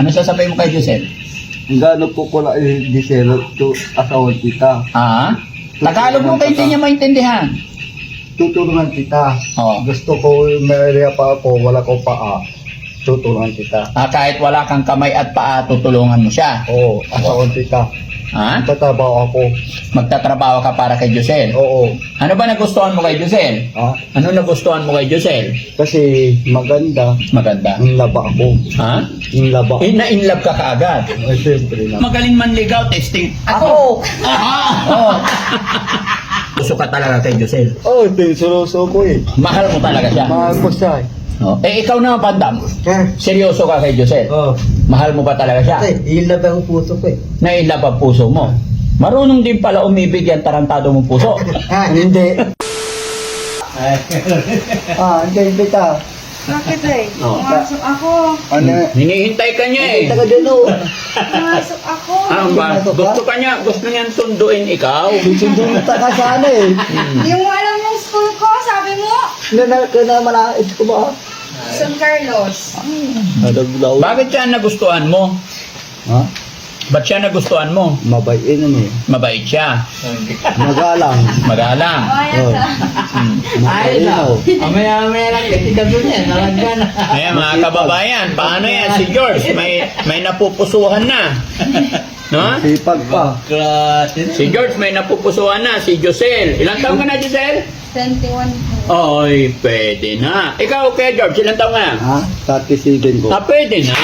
Ano sasabihin mo kay Giselle? Gano po ko lang i-diselo to asawa kita. Ah? Tagalog mo kayo hindi niya maintindihan. Tutulungan kita. Oo. Gusto ko may pa ako, wala ko paa. Tutulungan kita. Ah, kahit wala kang kamay at paa, tutulungan mo siya. Oo, asawa kita. Ha? Tatabaw ako. Magtatrabaho ka para kay Giselle. Oo. Ano ba nagustuhan mo kay Giselle? Ha? Ano nagustuhan mo kay Giselle? Kasi maganda. Maganda. Yung laba ako. Ha? Yung laba. Eh, na-in love ka kaagad. Eh, siyempre na. Magaling manligaw, testing. Ako! Aha! Oh. Gusto ka talaga kay Giselle. Oh, tinsuloso ko eh. Mahal mo talaga siya. Mahal ko siya eh. Oh. Eh, ikaw naman, Pandam. Kaya, Seryoso ka kay Giselle. oh. Mahal mo ba talaga siya? Kasi, ilab ang puso ko eh. Na-in love ang puso mo. Marunong din pala umibig yan tarantado mong puso. Ha, hindi. ah, hindi, hindi ka. Bakit eh? Oh. Pumasok ako. Ano? Hinihintay ka niya eh. Hindi ka din oh. Pumasok ako. Ah, ba? Gusto ka niya, gusto niyan sunduin ikaw. Sundunta ka sana eh. Hindi mo alam yung school ko, sabi mo? Kaya na malait ko ba? San Carlos. Nadaglaw. Bakit siya nagustuhan mo? Ha? Ba't siya nagustuhan mo? Mabait na eh. Mabait siya. Magalang. Magalang. Oh. Hmm. Malinaw. Mamaya-mamaya lang doon yan, nalagyan na. Ayan mga kababayan, paano yan si George? May may napupusuhan na. No? Sipag pa. Klase. Si George may napupusuhan na. Si Josel. Ilang taon ka na, Josel? 21 po. Ay, pwede na. Ikaw, kaya George, ilang taon ka na? Ha? 37 ko. Ah, pwede na.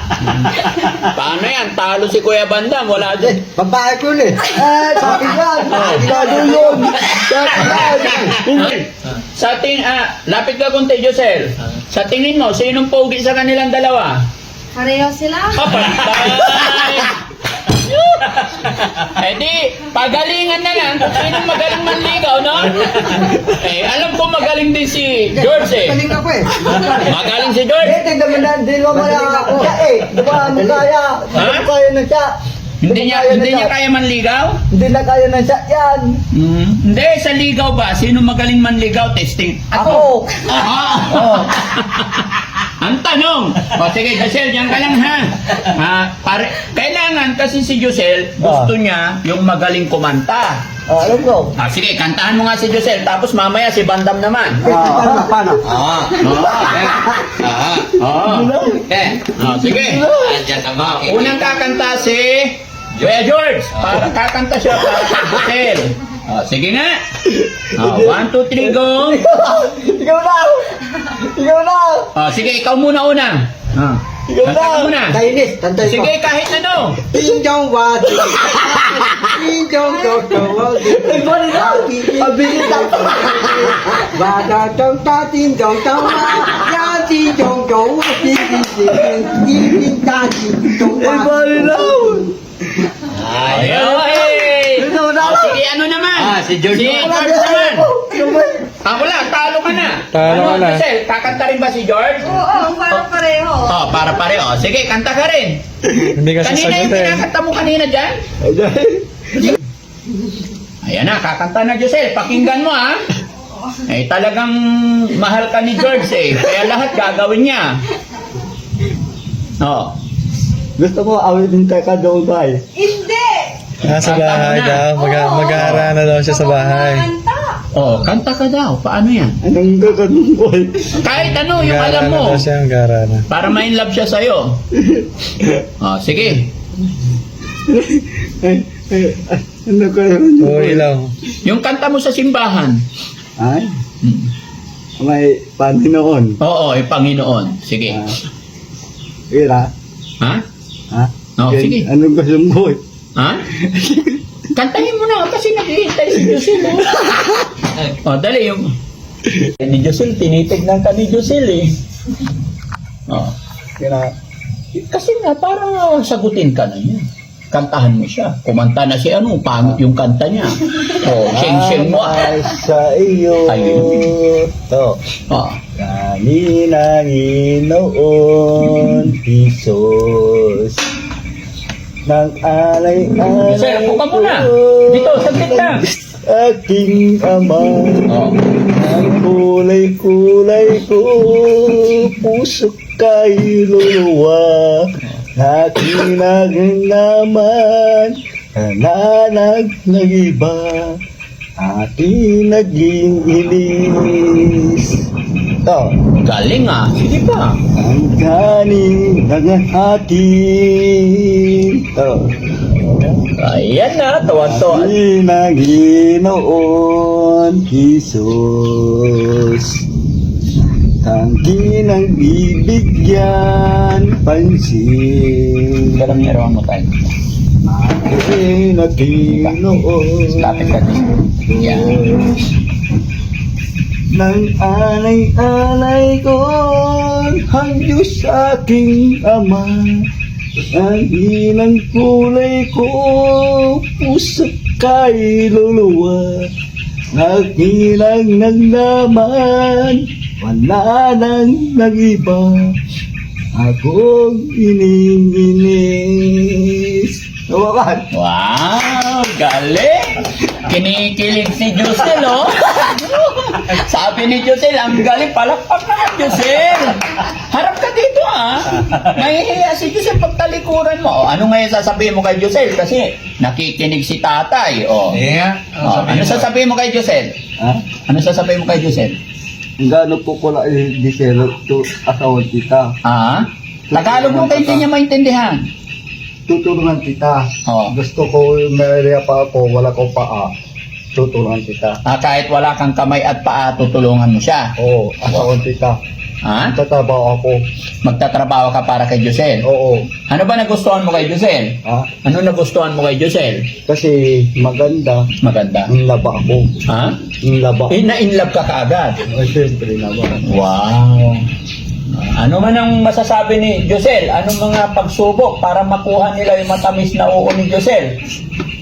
Paano yan? Talo si Kuya Bandam. Wala din. Babae ko ulit. Eh, sabi yan. Lalo yun. Sabi yan. Sa ting ah, lapit ka konti, Josel. Sa tingin mo, sinong pogi sa kanilang dalawa? Pareho sila. Kapantay! Eh di, pagalingan na lang kung sinong magaling manligaw, no? Eh, alam ko magaling din si George eh. Galing ako eh. Magaling si George. Eh, tignan mo na, di mo na ako. Siya eh. Di ba, mo kaya. Di mo kaya na siya. Hindi Di mo niya, hindi niya kaya manligaw? Hindi na kaya na siya. Yan. Hmm. Hindi, sa ligaw ba? Sino magaling manligaw? Testing. Ako. Aha! Oh. Ang tanong, o sige, Josel, diyan ka lang ha. ha pare, kailangan kasi si Josel, gusto niya yung magaling kumanta. Ah, alam ko. Ah, sige, kantahan mo nga si Josel, tapos mamaya si Bandam naman. Ah, paano? Paano? Oo. Oo. Oo. Oo. Eh, Oh, sige. andyan Ah, ba? unang kakanta si Kuya George. Para kakanta siya para kay Josel. Oh, sige nga. Oh, one, two, three, go. Ikaw na. Ikaw na. Oh, sige, ikaw muna una. Ah. Ikaw na. Muna. Kainis. Tantay ko. Sige, kahit ano. Tinjong wadi. Tinjong wadi. Iba nila. Abilis ako. Bada tong ta tinjong ma. Ya tinjong tong wa ti ti ti. Ti ti ta tinjong wa. Iba nila. Ay, ay. Ito na. Oh, sige, ano naman? Ah, si George. Si George naman. Ah, wala, talo ka na. Talo ka ano, na. Giselle, kakanta rin ba si George? Oo, parang pareho. Oh, para pareho. Sige, kanta ka rin. Hindi ka Kanina yung sasagutin. pinakanta mo kanina dyan. Ayan na, kakanta na Giselle. Pakinggan mo ha. Eh, talagang mahal ka ni George eh. Kaya lahat gagawin niya. Oh. Gusto mo awitin tayo ka doon tayo. Nasa Kanta mo bahay na. daw. Mag Mag-aara na daw siya sa bahay. Oh, kanta ka daw. Paano yan? Anong gagawin ko? Kahit ano, yung Mag-aara alam na mo. daw siya. Mag-aara na. Para ma-in love siya sa'yo. Oh, sige. Ay, ay, ay, Ano ka naman? Oo, ilaw. Yung kanta mo sa simbahan. Ay, Hmm. may Panginoon. Oo, yung Panginoon. Sige. Ah, Ira. Ha? Ha? Oh, Yan, sige. Anong gusto mo? Ha? Kantahin mo na kasi naghihintay si Josel. Oh, oh dali yung... Ni Josel, tinitignan ka ni Josel eh. Oh. Kina, Kasi nga, parang sagutin ka na yun. Kantahan mo siya. Kumanta na si ano, pangit yung kanta niya. Oh, sing-sing mo. Ay sa iyo. Ayun. To. Oh. Kanina Ginoon, Jesus. Nang alay-alay Sir, upo ka muna. Dito, saglit lang. Aking ama. Oh. Ang kulay-kulay ko, puso kay luluwa. Aking naman Nananag ng iba Aking naging inis Ito Galing ah. Sige pa. Ang galing ng ating Ito Ayan na, tawa-tawa. Aking Panginoon Jesus Tangki ng bibigyan pansin Parang meron mo tayo. Aking Panginoon Lapit ka. Nang alay-alay ko ang Diyos aking Ama Ang inang kulay ko puso kay luluwa Nagilang naglaman wala nang nag-iba Akong iniinis Nawakan Wow! Galing! Kinikilig si Josel, oh! Sabi ni Josel, ang galing palakpak naman, Josel! Harap ka dito, ah! Mahihiya si Josel pag talikuran mo. Oh, ano ngayon sasabihin mo kay Josel? Kasi nakikinig si tatay, oh. Yeah. Oh, ano sasabihin mo kay Josel? Ha? Ano sasabihin mo kay Josel? Gano'n po ko lang i-diselo to asawa kita Ah? Tagalog mo kayo hindi niya maintindihan. Tutulungan kita Oh. Gusto ko may pa ako Wala ko paa Tutulungan kita Ah, kahit wala kang kamay at paa, tutulungan mo siya. Oo, asawa kita Ha? Tatabaw ako Magtatrabaho ka para kay Josel. Oo Ano ba nagustuhan mo kay Josel? ha? Ano nagustuhan mo kay Josel? Kasi maganda Maganda. Ang laba ako Ha? Ang laba Eh, na-inlove ka kaagad. Ay, siyempre naman Wow. Ano man ang masasabi ni Josel? Anong mga pagsubok para makuha nila yung matamis na uo ni Josel?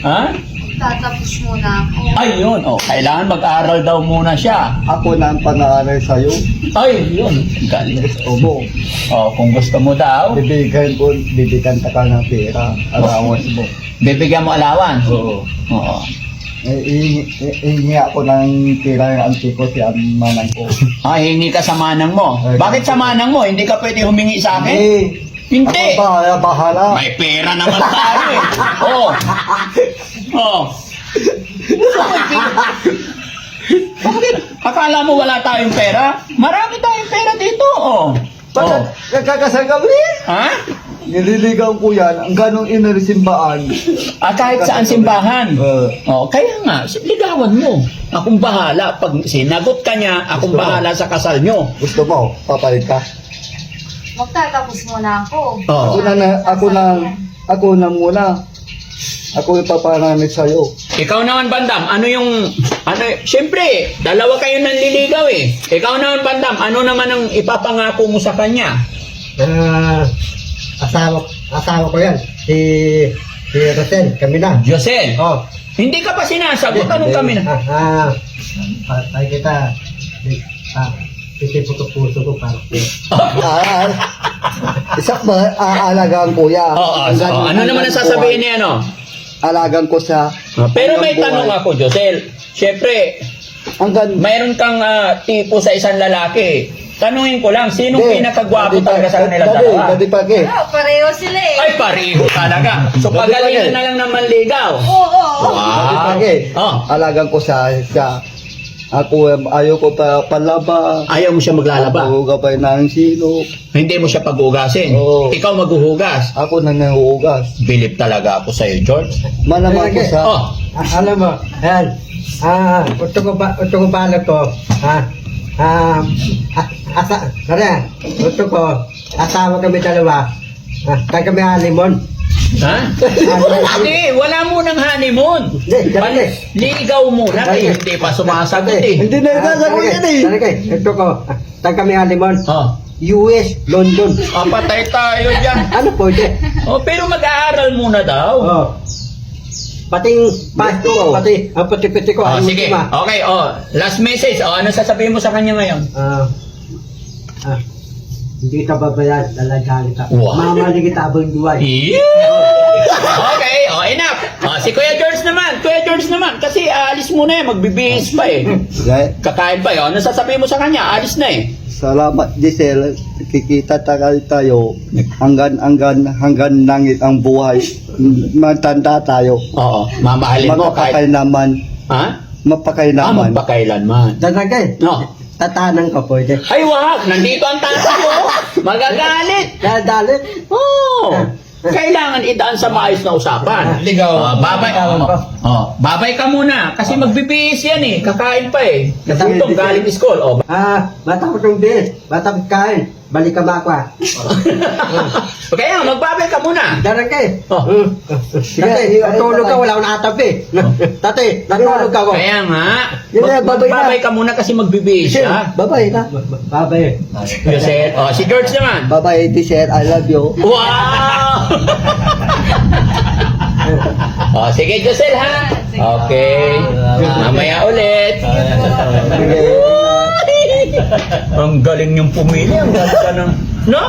Ha? Tatapos muna ako. Ay, yun. Oh, kailangan mag-aral daw muna siya. Ako na ang panaaral sa'yo Ay, yun. Galing. Obo Oh, kung gusto mo daw, Bibigyan ko Bibigyan ka ka ng pera Allowance mo bibigyan mo alawan. Oo Oo. Eh, ihingi ihingi ako ng pera ng auntie ko si ang manang ko. Ah, hingi ka sa manang mo. Bakit sa manang mo? Hindi ka pwede humingi sa akin? Eh, Hindi. ako bahala, bahala. May pera naman tayo eh. Oo. Oo. Bakit? Akala mo wala tayong pera? Marami tayong pera dito. Oh. Bakit? Oh. Nagkakasal kami? Ha? Nililigaw ko yan. Ang ganong inarisimbaan. Ah, kahit saan simbahan. Uh, Oh, kaya nga, ligawan mo. Akong bahala. Pag sinagot ka niya, akong bahala sa kasal nyo. gusto mo, papalit ka. Magtatapos muna ako. Ako Oh. na, na ako na, ako na muna. Ako yung paparamit sa'yo. Ikaw naman, Bandam, ano yung, ano, syempre, dalawa kayo nanliligaw eh. Ikaw naman, Bandam, ano naman ang ipapangako mo sa kanya? Ah, asawa, asawa ko yan. Si, si Rosel, kami na. Josel, Oh. hindi ka pa sinasagot, anong kami na? Ah, ah, patay kita. Ah, titiputok puso ko para Ah, isa ba, aalagaan ko yan. Oo, Ang oh, ganong- ano naman ang sasabihin niya, ano? Alagaan ko sa... Pero may hanggang tanong buhay. ako, Josel. Syempre, Hanggang... mayroon kang ah, tipo sa isang lalaki. Tanungin ko lang, sinong Hindi. pinakagwapo talaga sa kanila dadi- dalawa? Dadi pa ke. Oh, pareho sila eh. Ay, pareho talaga. So, Dadi pa pagalingan yan. na lang naman ligaw. Oo, oo. Dadi pa Wow. ke. Oh, Alagaan ko sa... sa ako, um, ayaw ko pa palaba. ayaw mo siya maglalaba. Ako gabay ng sino. Hindi mo siya pag-ugasin. Oo. Ikaw maghuhugas. Ako na nanguhugas. Bilip talaga ako sa'yo, George. Malaman ko sa... Oh, Ah, alam mo, ayan. Ah, ito ko ba, ito ko balak ko. Ah, ah, ah, asa, kaya, ito ko, asawa kami dalawa. Ah, tayo kami halimon. Ha? Hindi, wala mo ng honeymoon. Hindi, dali. ligaw muna kayo, hindi pa sumasagot eh. Hindi na nagsasagot yan eh. Talaga, ito ko, ah, tayo kami halimon. Oh, US, London. ah, patay tayo dyan. Ano po dyan? Oh, pero mag-aaral muna daw. Oh. Pating pasto ko, pati ang pati-pati ko. Oh, sige. Okay, oh, last message. Oh, ano sasabihin mo sa kanya ngayon? Ah, ah, hindi kita babayan, lalagaan kita. Wow. Mamali kita abang buhay. okay, oh, enough. Oh, si Kuya George naman. Kuya George naman. Kasi aalis muna eh. Magbibihis pa eh. Gaya, Kakain pa eh. Oh, ano sasabihin mo sa kanya? Alis na eh. Salamat, Giselle. Kikita tayo tayo. Hanggan, hanggan, hanggan langit ang buhay. Matanda tayo. Oo, mamahalin mo Mapakay kahit... naman. Ha? Mapakay Ah, naman. magpakailanman. Talaga No. Tatanan ka pwede. Ay, wag! Nandito ang tatay mo! Magagalit! Dadalit. Oo! Kailangan idaan sa maayos na usapan. Ligaw. Oh, babay. Oh, oh, babay ka muna. Kasi magbibihis yan eh. Kakain pa eh. Gutom galing school. Oh. Ah, matapos yung bis. Matapos kain. Balik ka ba ako ah? Kaya magbabay ka muna. Talaga eh. Oh. Hmm. Tate, natulog ka, wala akong nakatabi. Tate, natulog ka ako. Kaya nga, Yun na, babay na. magbabay ka muna kasi magbibihis siya. Babay na. Babay. Josel, oh, si George naman. Bye-bye, Giselle. I love you. Wow! oh, sige, Josel ha. Okay. Mamaya ulit. Ang galing yung pumili. Ang ganda ng... No?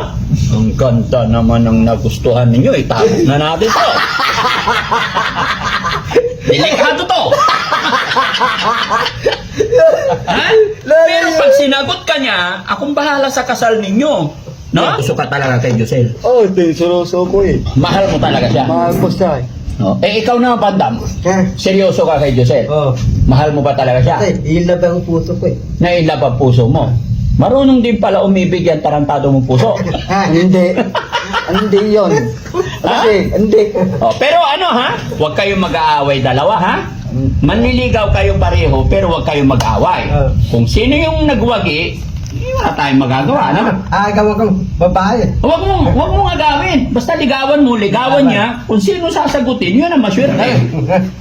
Ang ganda naman ng nagustuhan ninyo. Itapos na natin to. Delikado to. ha? Pero pag sinagot ka niya, akong bahala sa kasal ninyo. No? Gusto ka talaga kay Josel. Oh, tinusuroso ko eh. Mahal mo talaga siya. Mahal ko siya eh. Oh. Eh, ikaw na, Bandam. Ha? Seryoso ka kay Josel. Oh. Mahal mo ba talaga siya? Tate, ilab ang puso ko eh. Nailap ang puso mo. Marunong din pala umibig yan tarantado mong puso. Ha? Hindi. Hindi yon. Kasi, hindi. Oh, pero ano ha? Huwag kayong mag-aaway dalawa ha? Manliligaw kayo pareho pero huwag kayong mag-aaway. Ah. Kung sino yung nagwagi, wala tayong magagawa. Ano? Agaw kang babae. Huwag mong, huwag mong agawin. Basta ligawan mo, ligawan niya. Kung sino sasagutin, yun ang maswerte.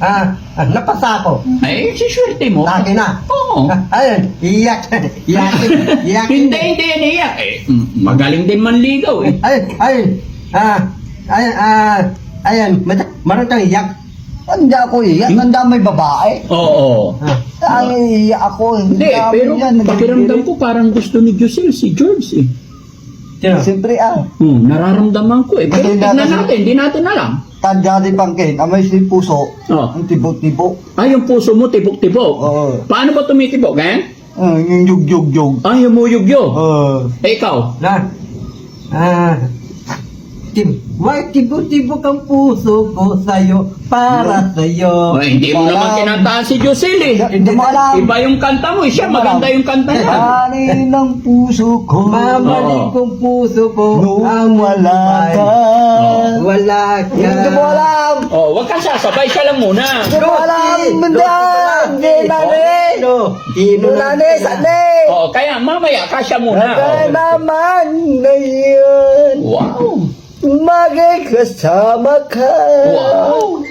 Ah, ah, napasa ko. Ay, siswerte mo. Laki na. Oo. Ah, Ayun, iyak. Iyakin. Iyakin. hindi, hindi yan iyak. Eh, magaling din manligaw eh. Ayun, ayun. Ah, ayun, ah, ayun. Kang iyak. Hindi ako iyak. Ang damay babae. Oo. Ah, Ang iyak ako. Hindi, Dami pero yan, pakiramdam ko parang gusto ni Josel si George eh. sino? Siyempre ah. Hmm, nararamdaman ko eh. Pero Hindi tignan natin- natin, hindi natin alam. Tanda din pangkin. Amay si puso. Oh. Ang tibok-tibok. Ah, yung puso mo tibok-tibok. Oo. Paano ba tumitibok, eh? Ah, yung yug-yug-yug. Ah, yung muyugyo. Ah. Eh, ikaw? Na. Ah. Tib, why tibok-tibok ang puso ko sa'yo, para sa'yo. Oh, hindi mo Wala. naman kinantahan si Josel eh. Hindi mo alam. Iba yung kanta mo eh. Siya, maganda yung kanta niya. Ani ng puso ko. Mamaling Oo. kong puso ko, Nung wala ka. Wala ka. Hindi mo alam. Oh, wag kang sasabay. Siya lang muna. Hindi mo alam. Manda. Hindi nani. Tino. Tino Nani. Sani. Oh, kaya mamaya, kasya muna. Kaya Oh. naman na yun. Wow. Magkasama ka. Wow.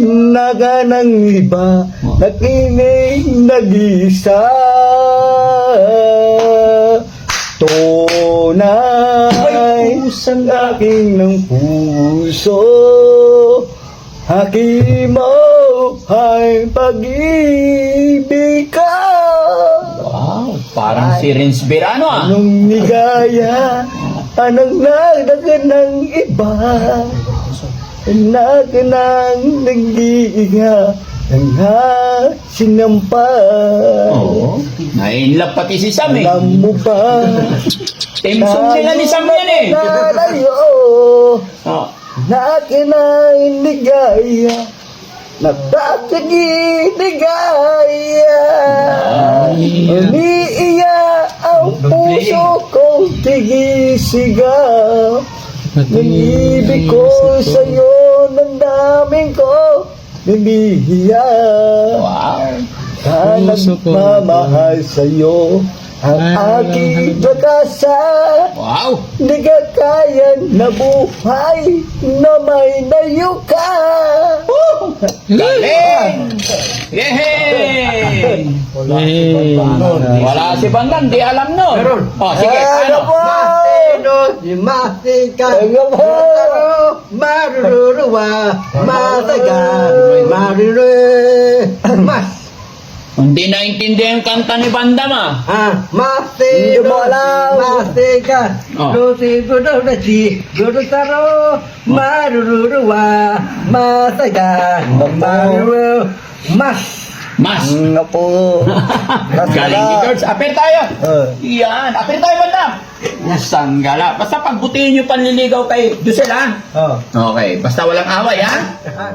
Naga ng iba, nakinig nag-isa. Tunay ang aking ng puso. Haki mo ay pag-ibig ka. Wow. Parang si Rins Birano ah. Anong nigaya, anong nagdagan ng iba. Anak ng nag-iiga, ang sinampa. Oo. Nainlap pati si Sam eh. Alam mo ba? Team song sila ni Sam yan eh. Nalayo, Oh. na kinainigaya, na bakit inigaya. Umiiya ang puso kong tigisigaw. Nag-ibig ko sa'yo ng daming ko Binihiya Wow. Ka nagmamahal sa'yo Ang aking pag-asa Wow. Di ka kaya na buhay Na may layo ka Galing! Yehey! Wala si Bandan, di alam nun. Meron. Oh, sige, Ano ano? po? Masino, di masika, Ano po? Mataro, maruruwa, masaga, marure, mas, Hindi naintindihan yung kanta ni Bandam ah. ah, Hindi mo alam. masika, Oh. lusi gudo nasi, gudo taro, maruruwa, masaga, marure, mas, Mas. Nga po. Galing ni George. Apir tayo. Oh. Yan. Apir tayo banda. Sanggala. Basta pagbutihin nyo panliligaw kay Giselle, ha? Oh. Okay. Basta walang away, ha? Ah.